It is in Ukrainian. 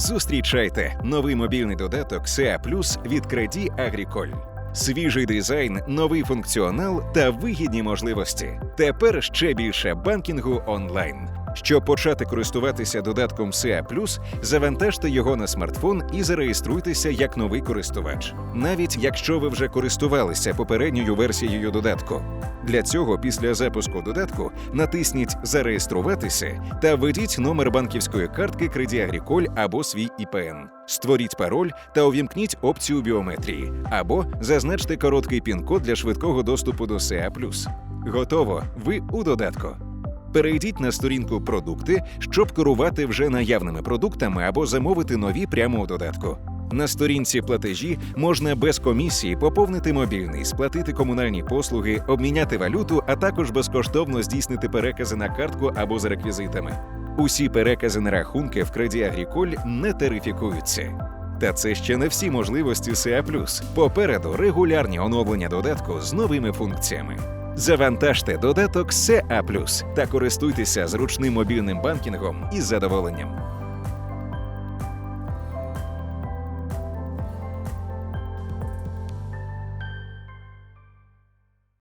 Зустрічайте новий мобільний додаток SEA Plus від Credit Agricole. Свіжий дизайн, новий функціонал та вигідні можливості. Тепер ще більше банкінгу онлайн. Щоб почати користуватися додатком SEA Plus, завантажте його на смартфон і зареєструйтеся як новий користувач, навіть якщо ви вже користувалися попередньою версією додатку. Для цього після запуску додатку натисніть Зареєструватися та введіть номер банківської картки Credit Agricole або свій ІПН. Створіть пароль та увімкніть опцію біометрії, або зазначте короткий пін-код для швидкого доступу до SEA+. Готово. Ви у додатку. Перейдіть на сторінку Продукти, щоб керувати вже наявними продуктами або замовити нові прямо у додатку. На сторінці платежі можна без комісії поповнити мобільний, сплатити комунальні послуги, обміняти валюту, а також безкоштовно здійснити перекази на картку або за реквізитами. Усі перекази на рахунки в Credit Agricole не тарифікуються. Та це ще не всі можливості SEA+. Попереду регулярні оновлення додатку з новими функціями. Завантажте додаток SEA+, та користуйтеся зручним мобільним банкінгом із задоволенням.